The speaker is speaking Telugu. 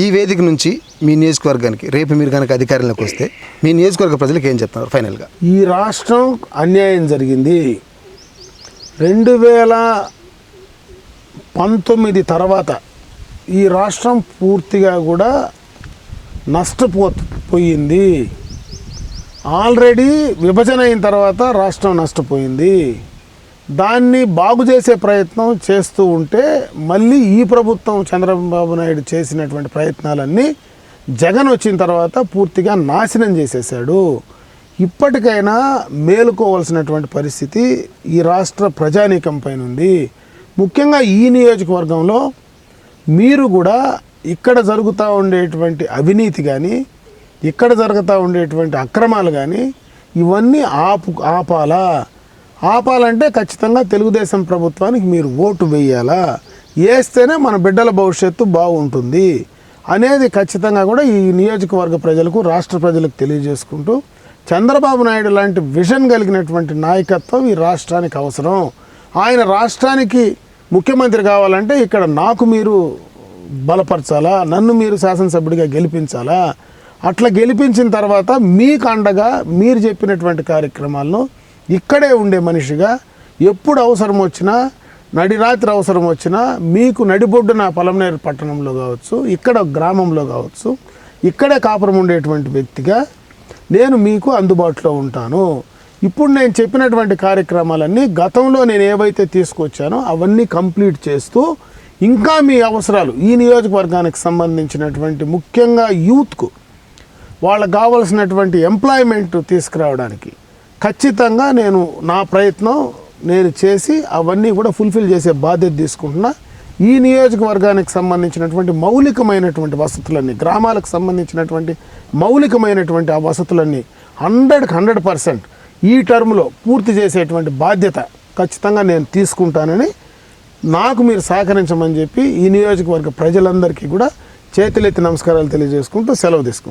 ఈ వేదిక నుంచి మీ నియోజకవర్గానికి రేపు మీరు కనుక అధికారంలోకి వస్తే మీ నియోజకవర్గ ప్రజలకు ఏం చెప్తున్నారు ఫైనల్గా? ఈ రాష్ట్రం అన్యాయం జరిగింది. రెండు వేల పంతొమ్మిది తర్వాత ఈ రాష్ట్రం పూర్తిగా కూడా నష్టపో పోయింది ఆల్రెడీ విభజన అయిన తర్వాత రాష్ట్రం నష్టపోయింది. దాన్ని బాగు చేసే ప్రయత్నం చేస్తూ ఉంటే మళ్ళీ ఈ ప్రభుత్వం చంద్రబాబు నాయుడు చేసినటువంటి ప్రయత్నాలన్నీ జగన్ వచ్చిన తర్వాత పూర్తిగా నాశనం చేసేసాడు ఇప్పటికైనా మేలుకోవాల్సినటువంటి పరిస్థితి ఈ రాష్ట్ర ప్రజానీకం పైన ఉంది ముఖ్యంగా ఈ నియోజకవర్గంలో మీరు కూడా ఇక్కడ జరుగుతూ ఉండేటువంటి అవినీతి కానీ ఇక్కడ జరుగుతూ ఉండేటువంటి అక్రమాలు కానీ ఇవన్నీ ఆపు ఆపాలా? ఆపాలంటే ఖచ్చితంగా తెలుగుదేశం ప్రభుత్వానికి మీరు ఓటు వేయాలా? వేస్తేనే మన బిడ్డల భవిష్యత్తు బాగుంటుంది అనేది ఖచ్చితంగా కూడా ఈ నియోజకవర్గ ప్రజలకు రాష్ట్ర ప్రజలకు తెలియజేసుకుంటూ చంద్రబాబు నాయుడు లాంటి విజన్ కలిగినటువంటి నాయకత్వం ఈ రాష్ట్రానికి అవసరం. ఆయన రాష్ట్రానికి ముఖ్యమంత్రి కావాలంటే ఇక్కడ నాకు మీరు బలపరచాలా? నన్ను మీరు శాసనసభ్యుడిగా గెలిపించాలా? అట్లా గెలిపించిన తర్వాత మీకు అండగా మీరు చెప్పినటువంటి కార్యక్రమాలను ఇక్కడే ఉండే మనిషిగా ఎప్పుడు అవసరం వచ్చినా నడి రాత్రి అవసరం వచ్చినా మీకు నడిబొడ్డున పొలంనేరు పట్టణంలో కావచ్చు ఇక్కడ గ్రామంలో కావచ్చు ఇక్కడే కాపురం ఉండేటువంటి వ్యక్తిగా నేను మీకు అందుబాటులో ఉంటాను. ఇప్పుడు నేను చెప్పినటువంటి కార్యక్రమాలన్నీ గతంలో నేను ఏవైతే తీసుకొచ్చానో అవన్నీ కంప్లీట్ చేస్తూ ఇంకా మీ అవసరాలు ఈ నియోజకవర్గానికి సంబంధించినటువంటి ముఖ్యంగా యూత్కు వాళ్ళకు కావలసినటువంటి ఎంప్లాయ్మెంట్ తీసుకురావడానికి ఖచ్చితంగా నేను నా ప్రయత్నం నేను చేసి అవన్నీ కూడా ఫుల్ఫిల్ చేసే బాధ్యత తీసుకుంటున్నా. ఈ నియోజకవర్గానికి సంబంధించినటువంటి మౌలికమైనటువంటి వసతులన్నీ గ్రామాలకు సంబంధించినటువంటి మౌలికమైనటువంటి ఆ వసతులన్నీ హండ్రెడ్కి హండ్రెడ్ పర్సెంట్ ఈ టర్మ్లో పూర్తి చేసేటువంటి బాధ్యత ఖచ్చితంగా నేను తీసుకుంటానని నాకు మీరు సహకరించమని చెప్పి ఈ నియోజకవర్గ ప్రజలందరికీ కూడా చేతులెత్తి నమస్కారాలు తెలియజేసుకుంటూ సెలవు తీసుకుంటాను